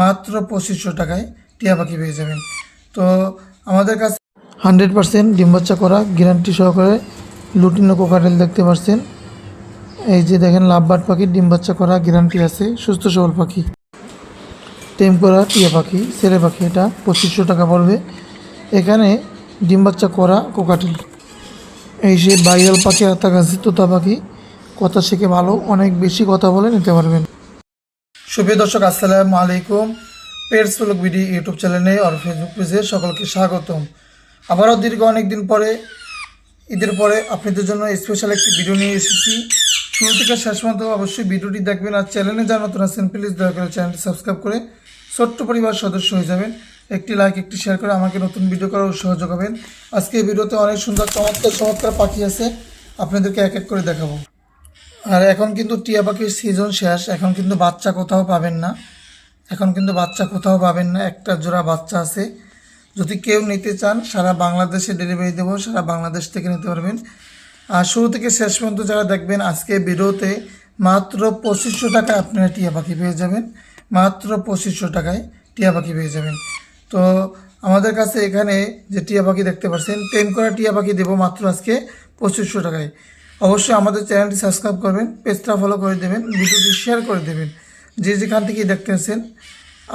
মাত্র পঁচিশশো টাকায় টিয়া পাখি পেয়ে যাবেন। তো আমাদের কাছে হান্ড্রেড পার্সেন্ট ডিম বাচ্চা করা গ্যারান্টি সহকারে লুটিনো কোকাটেল দেখতে পাচ্ছেন। এই যে দেখেন লাভবার্ড পাখির ডিম বাচ্চা করা গ্যারান্টি আছে। সুস্থ সবল পাখি। টেম করা টিয়া পাখি ছেলে পাখি, এটা পঁচিশশো টাকা পড়বে। এখানে ডিম বাচ্চা করা কোকাটেল। এই সে বাইরাল পাখি আতাকাশি তোতা পাখি, কথা শিখে ভালো, অনেক বেশি কথা বলে নিতে পারবেন। সুপ্রিয় দর্শক, আসসালামু আলাইকুম। পেটস ব্লগ বিডি ইউটিউব চ্যানেলে আর ফেসবুক পেজে সকলকে স্বাগতম। আবারও দীর্ঘ অনেক দিন পরে, ঈদের পরে আপনাদের জন্য স্পেশাল একটি ভিডিও নিয়ে এসেছি। শুরু থেকে শেষ পর্যন্ত অবশ্যই ভিডিওটি দেখবেন আর চ্যানেলে যা নতুন আছেন প্লিজ দয়া করে চ্যানেলটি সাবস্ক্রাইব করে ছোট্ট পরিবার সদস্য হয়ে যাবেন। একটি লাইক একটি শেয়ার করে আমাকে নতুন ভিডিও করার উৎসাহ যোগাবেন আজকে এই ভিডিওতে অনেক সুন্দর, চমৎকার চমৎকার পাখি আছে। আপনাদেরকে এক এক করে দেখাবো। আর এখন কিন্তু টিয়া পাখির সিজন শেষ, এখন কিন্তু বাচ্চা কোথাও পাবেন না। এখন কিন্তু বাচ্চা কোথাও পাবেন না, একটা জোড়া বাচ্চা আছে। যদি কেউ নিতে চান, সারা বাংলাদেশে ডেলিভারি দেবো, সারা বাংলাদেশ থেকে নিতে পারবেন। আর শুরু থেকে শেষ পর্যন্ত যারা দেখবেন, আজকে ভিডিওতে মাত্র পঁচিশশো টাকায় আপনারা টিয়া পাখি পেয়ে যাবেন। মাত্র পঁচিশশো টাকায় টিয়া পাখি পেয়ে যাবেন। তো আমাদের কাছে এখানে যে টিয়া পাখি দেখতে পাচ্ছেন টেম করা টিয়া পাখি দেবো মাত্র আজকে পঁচিশশো টাকায়। অবশ্যই আমাদের চ্যানেলটি সাবস্ক্রাইব করবেন, পেজটা ফলো করে দেবেন, ভিডিওটি শেয়ার করে দেবেন। যে যেখান থেকেই দেখতেছেন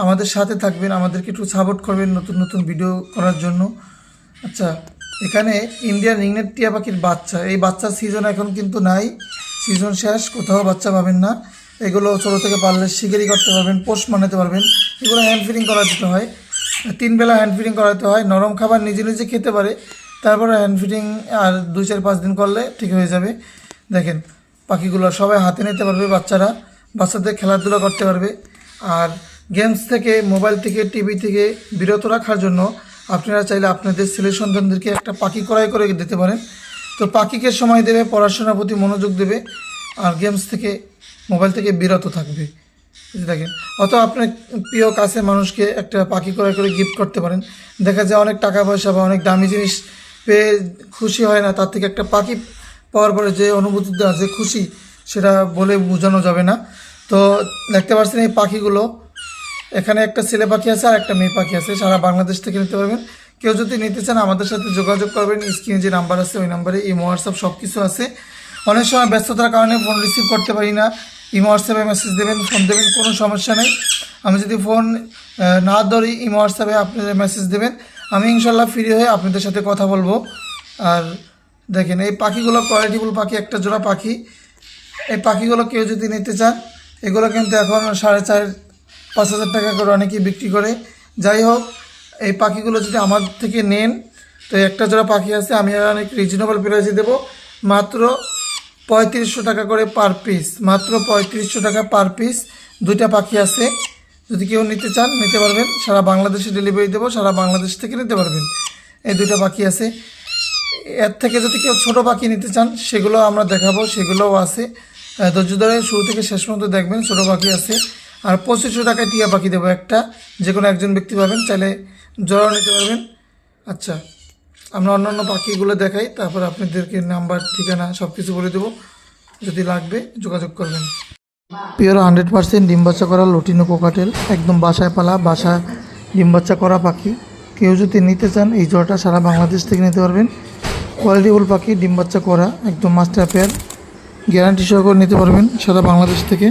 আমাদের সাথে থাকবেন, আমাদেরকে একটু সাপোর্ট করবেন নতুন নতুন ভিডিও করার জন্য। আচ্ছা এখানে ইন্ডিয়ান রিংনেট টিয়া পাখির বাচ্চা। এই বাচ্চার সিজন এখন কিন্তু নাই। সিজন শেষ, কোথাও বাচ্চা পাবেন না। এগুলো ছোটো থেকে পারলে শিকারি করতে পারবেন পোস্ট বানাতে পারবেন। এগুলো হ্যান্ড ফিডিং করা দিতে হয়। তিন বেলা হ্যান্ড ফিডিং করাতে হয়। নরম খাবার নিজে নিজে খেতে পারে। তারপরে হ্যান্ড ফিটিং আর দুই চার পাঁচ দিন করলে ঠিক হয়ে যাবে। দেখেন, পাখিগুলো সবাই হাতে নিতে পারবে, বাচ্চারা বাচ্চাদের খেলাধুলা করতে পারবে। আর গেমস থেকে মোবাইল থেকে টিভি থেকে বিরত রাখার জন্য আপনারা চাইলে আপনাদের ছেলে সন্তানদেরকে একটা পাখি ক্রয় করে দিতে পারেন। তো পাখিকে সময় দেবে, পড়াশোনার প্রতি মনোযোগ দেবে আর গেমস থেকে মোবাইল থেকে বিরত থাকবে। দেখেন অথবা আপনার প্রিয় কাছে মানুষকে একটা পাখি ক্রয় করে গিফট করতে পারেন। দেখা যায় অনেক টাকা পয়সা বা অনেক দামি জিনিস পেয়ে খুশি হয় না, তার থেকে একটা পাখি পাওয়ার পরে যে অনুভূতি দেওয়া যে খুশি, সেটা বলে বোঝানো যাবে না। তো দেখতে পাচ্ছেন এই পাখিগুলো, এখানে একটা ছেলে পাখি আছে আর একটা মেয়ে পাখি আছে, সারা বাংলাদেশ থেকে নিতে পারবেন। কেউ যদি নিতে চান, আমাদের সাথে যোগাযোগ করবেন, স্ক্রিনে যে নাম্বার আছে, ওই নাম্বারে ইমো, হোয়াটসঅ্যাপ সব কিছু আছে। অনেক সময় ব্যস্ততার কারণে ফোন রিসিভ করতে পারি না। ইমো, হোয়াটসঅ্যাপে মেসেজ দেবেন, ফোন দেবেন, কোনো সমস্যা নেই। আমি যদি ফোন না ধরি, ইমো, হোয়াটসঅ্যাপে আপনাদের মেসেজ দেবেন। আমি ইনশাল্লাহ ফ্রি হয়ে আপনাদের সাথে কথা বলব। আর দেখেন, এই পাখিগুলো কোয়ালিটিফুল পাখি, একটা জোড়া পাখি। এই পাখিগুলো কেউ যদি নিতে চান, এগুলো কিন্তু এখন সাড়ে চার, পাঁচ হাজার টাকা করে অনেকেই বিক্রি করে। যাই হোক, এই পাখিগুলো যদি আমার থেকে নেন, তো একটা জোড়া পাখি আছে, আমি অনেক রিজনেবল প্রাইসে দেবো। মাত্র পঁয়ত্রিশশো টাকা করে পার পিস মাত্র পঁয়ত্রিশশো টাকা পার পিস দুইটা পাখি আছে। যদি কেউ নিতে চান, নিতে পারবেন। সারা বাংলাদেশে ডেলিভারি দেবো, সারা বাংলাদেশ থেকে নিতে পারবেন। এই দুইটা পাখি আছে। এর থেকে যদি কেউ ছোটো পাখি নিতে চান, সেগুলো আমরা দেখাবো, সেগুলোও আছে। ধৈর্য ধরে শুরু থেকে শেষ পর্যন্ত দেখবেন, ছোটো পাখি আছে। আর পঁচিশশো টাকায় টিয়া পাখি দেবো একটা। যে কোনো একজন ব্যক্তি পাবেন, চাইলে জড়াও নিতে পারবেন। আচ্ছা আমরা অন্যান্য পাখিগুলো দেখাই, তারপর আপনাদেরকে নাম্বার ঠিকানা সব কিছু বলে দেবো। যদি লাগবে, যোগাযোগ করবেন। পিওর হান্ড্রেড পার্সেন্ট ডিম বাচ্চা করা লটিনো কোকাটেল, একদম বাসায় পালা বাসা ডিম বাচ্চা করা পাখি। কেউ যদি নিতে চান, এই জোড়াটা সারা বাংলাদেশ থেকে নিতে পারবেন। কোয়ালিটিফুল পাখি, ডিম বাচ্চা করা, একদম মাস্টার পেয়ার গ্যারান্টি সহকারে নিতে পারবেন সারা বাংলাদেশ থেকে।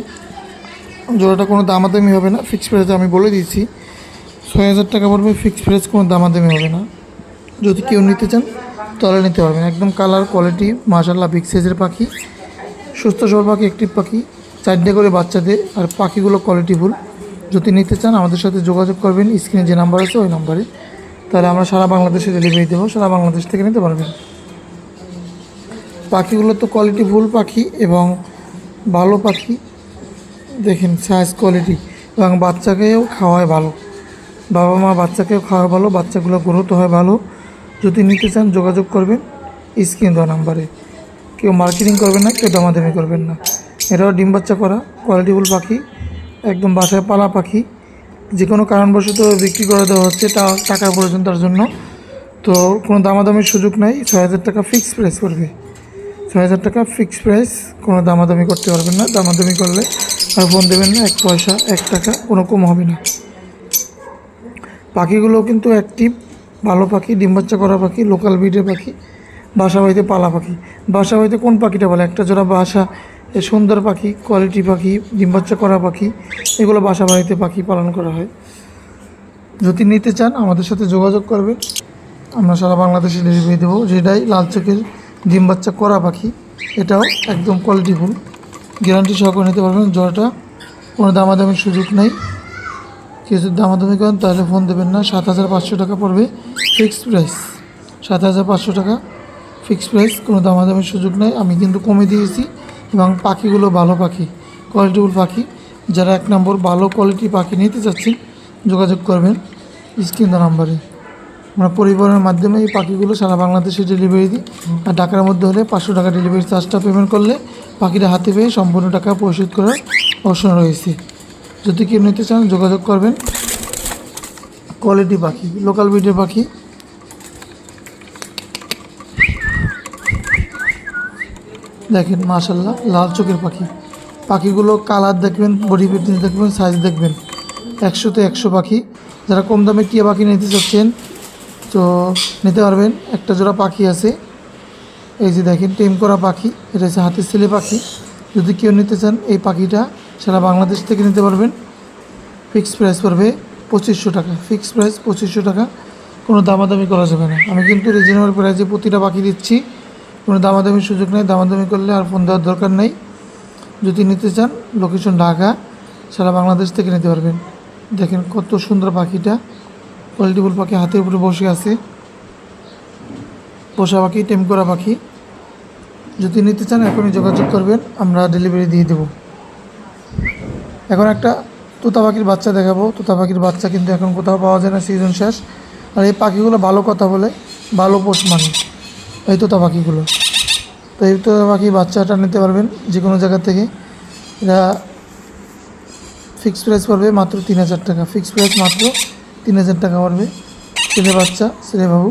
জোড়াটা কোনো দামাদামি হবে না ফিক্স প্রাইসে আমি বলে দিয়েছি। ছয় হাজার টাকা পড়বে ফিক্স প্রাইস কোনো দামাদামি হবে না। যদি কেউ নিতে চান, তাহলে নিতে পারবেন। একদম কালার কোয়ালিটি মাশাল্লাহ বিগ সাইজের পাখি। সুস্থ সবল পাখি একটি পাখি। চারটে করে বাচ্চা বাচ্চাদের আর পাখিগুলো কোয়ালিটিফুল যদি নিতে চান, আমাদের সাথে যোগাযোগ করবেন। স্ক্রিনে যে নাম্বার আছে, ওই নাম্বারে তাহলে আমরা সারা বাংলাদেশে ডেলিভারি দেবো। সারা বাংলাদেশ থেকে নিতে পারবেন। পাখিগুলো তো কোয়ালিটিফুল পাখি এবং ভালো পাখি। দেখেন সাইজ কোয়ালিটি এবং বাচ্চাকেও খাওয়ায় ভালো। বাবা মা বাচ্চাকেও খাওয়া ভালো। বাচ্চাগুলো গ্রোথ হয় ভালো। যদি নিতে চান, যোগাযোগ করবেন। স্ক্রিন দেওয়া নাম্বারে কেউ মার্কেটিং করবেন না, কেউ দামাদামি করবেন না। এটাও ডিম বাচ্চা করা কোয়ালিটিফুল পাখি, একদম বাসায় পালা পাখি। যে কোনো কারণবশত বিক্রি করে দেওয়া হচ্ছে তা টাকা প্রয়োজন তার জন্য। তো কোনো দামাদামির সুযোগ নাই, ছয় হাজার টাকা ফিক্সড প্রাইস পড়বে। ছয় হাজার টাকা ফিক্সড প্রাইস কোনো দামাদামি করতে পারবেন না। দামাদামি করলে আর ফোন দেবেন না, এক পয়সা, এক টাকা, কোনো কম হবে না। পাখিগুলো কিন্তু অ্যাক্টিভ ভালো পাখি, ডিম বাচ্চা করা পাখি লোকাল ব্রিডের পাখি, বাসা বাড়িতে পালা পাখি। বাসা বাড়িতে কোন পাখিটা বলে? একটা জোড়া বাসা সুন্দর পাখি কোয়ালিটি পাখি, ডিম বাচ্চা করা পাখি, এগুলো বাসা বাড়িতে পাখি পালন করা হয়। যদি নিতে চান, আমাদের সাথে যোগাযোগ করবেন। আমরা সারা বাংলাদেশে ডেলিভারি দেবো। যেটাই লাল চোখের ডিম বাচ্চা করা পাখি, এটাও একদম কোয়ালিটি কোয়ালিটিফুল গ্যারান্টি সহকারে নিতে পারবেন। জোড়াটা কোনো দামাদামির সুযোগ নেই। যদি দামাদামি করেন, তাহলে ফোন দেবেন না। সাত হাজার পাঁচশো টাকা পড়বে ফিক্সড প্রাইস সাত হাজার পাঁচশো টাকা ফিক্সড প্রাইস কোনো দামাদামির সুযোগ নেই। আমি কিন্তু কমে দিয়েছি। এবং পাখিগুলো ভালো পাখি কোয়ালিটিফুল পাখি। যারা এক নম্বর ভালো কোয়ালিটি পাখি নিতে চাচ্ছেন, যোগাযোগ করবেন স্ক্রিন নাম্বারে। আমরা পরিবহনের মাধ্যমে এই পাখিগুলো সারা বাংলাদেশে ডেলিভারি দিই। আর ঢাকার মধ্যে হলে পাঁচশো টাকা ডেলিভারি চার্জটা পেমেন্ট করলে পাখিটা হাতে পেয়ে সম্পূর্ণ টাকা পরিশোধ করার অপশন রয়েছে। যদি কেউ নিতে চান, যোগাযোগ করবেন। কোয়ালিটি পাখি লোকাল ব্রিডের পাখি দেখেন মাশাল্লাহ লাল চোখের পাখি। পাখিগুলো কালার দেখবেন, বডি ফিটনেস দেখবেন সাইজ দেখবেন। একশোতে একশো পাখি। যারা কম দামে টিয়া পাখি নিতে চাচ্ছেন, তো নিতে পারবেন। একটা জোড়া পাখি আছে। এই যে দেখেন, টেম করা পাখি। এটা হচ্ছে হাতের ছেলে পাখি। যদি কেউ নিতে চান এই পাখিটা সারা বাংলাদেশ থেকে নিতে পারবেন। ফিক্সড প্রাইস পড়বে পঁচিশশো টাকা। ফিক্সড প্রাইস পঁচিশশো টাকা। কোনো দামাদামি করা যাবে না। আমি কিন্তু রিজনেবল প্রাইসে প্রতিটা পাখি দিচ্ছি। কোনো দামাদামির সুযোগ নেই, দামাদামি করলে আর ফোন দেওয়ার দরকার নেই। যদি নিতে চান লোকেশন ঢাকা, সারা বাংলাদেশ থেকে নিতে পারবেন। দেখেন কত সুন্দর পাখিটা কোয়ালিটিফুল পাখি, হাতের উপরে বসে আছে। পোষা পাখি, টেম করা পাখি। যদি নিতে চান, এখনই যোগাযোগ করবেন, আমরা ডেলিভারি দিয়ে দেবো। এখন একটা তোতা পাখির বাচ্চা দেখাবো। তোতা পাখির বাচ্চা কিন্তু এখন কোথাও পাওয়া যায় না সিজন শেষ। আর এই পাখিগুলো ভালো কথা বলে, ভালো পোষ মানে এই তোতা পাখিগুলো। তো তোতা পাখি বাচ্চাটা নিতে পারবেন যে কোনো জায়গা থেকে। এটা ফিক্সড প্রাইস পড়বে মাত্র তিন হাজার টাকা। ফিক্সড প্রাইস মাত্র তিন হাজার টাকা পড়বে। ছেলে বাচ্চা, ছেলে বাবু,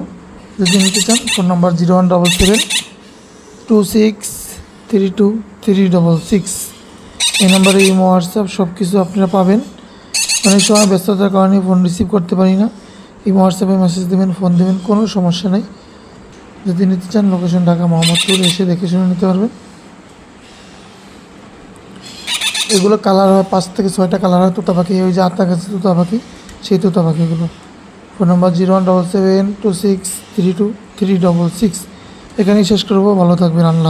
যদি নিতে চান phone number zero one double seven two six three two three double six এই নাম্বারে ইমো, হোয়াটসঅ্যাপ সব কিছু আপনারা পাবেন। অনেক সময় ব্যস্ততার কারণে ফোন রিসিভ করতে পারি না। ইমো, হোয়াটসঅ্যাপে মেসেজ দেবেন ফোন দেবেন, কোনো সমস্যা নেই। যদি নিতে চান লোকেশন ঢাকা মোহাম্মদপুর, এসে দেখে শুনে নিতে পারবেন। এগুলো কালার হয়, পাঁচ থেকে ছয়টা কালার হয় তোতা পাখি ওই যে আটটা গাছে তোতা পাখি সেই তোতা পাখিগুলো phone number zero one double seven two six three two three double six. এখানেই শেষ করব, ভালো থাকবেন, আল্লাহ